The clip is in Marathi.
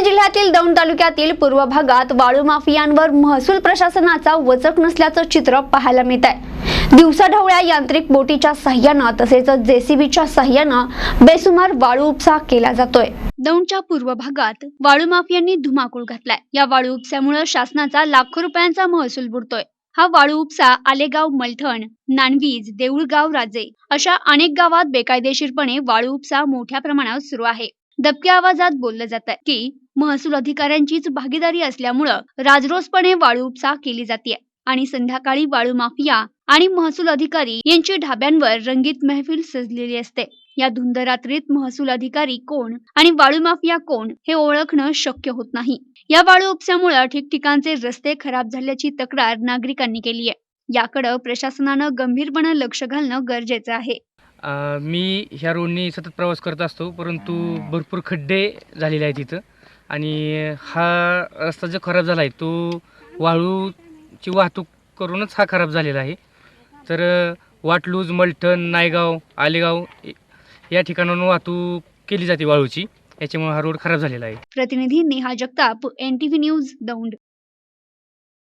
पुणे जिल्ह्यातील दौंड तालुक्यातील पूर्व भागात वाळू माफियांवर महसूल प्रशासनाचा वचक नसल्याचं चित्र पाहायला मिळत आहे. दिवसाढवळ्या यांत्रिक बोटीच्या सहाय्यानं तसेच जेसीबीच्या सहाय्यानं बेसुमार वाळू उपसा केला जातोय. दौंडच्या पूर्व भागात वाळू माफियांनी धुमाकूळ घातलाय. या वाळू उपसामुळे शासनाचा लाखो रुपयांचा महसूल बुडतोय. हा वाळू उपसा आलेगाव मलठण नानवीज देऊळगाव राजे अशा अनेक गावात बेकायदेशीरपणे वाळू उपसा मोठ्या प्रमाणावर सुरू आहे. दबक्या आवाजात बोललं जात आहे की महसूल अधिकाऱ्यांचीच भागीदारी असल्यामुळं राजरोसपणे वाळू उपसा केली जाते आणि संध्याकाळी वाळू माफिया आणि महसूल अधिकारी यांची ढाब्यांवर रंगीत महफिल सजलेली असते. या धुंद रात्रीत महसूल अधिकारी कोण आणि वाळू माफिया कोण हे ओळखणं शक्य होत नाही. या वाळू उपसामुळे ठिकठिकाणचे रस्ते खराब झाल्याची तक्रार नागरिकांनी केली आहे याकडे प्रशासनानं गंभीरपणे लक्ष घालणं गरजेचं आहे. अ, मी ह्या रोडने सतत प्रवास करत असतो परंतु भरपूर खड्डे झालेले आहेत तिथं आणि हा रस्ता जो खराब झाला आहे तो वाळूची वाहतूक करूनच हा खराब झालेला आहे. तर वाटलूज मलठण नायगाव आलेगाव या ठिकाणाहून वाहतूक केली जाते वाळूची. याच्यामुळे हा रोड खराब झालेला आहे. प्रतिनिधी नेहा जगताप एन न्यूज दौंड.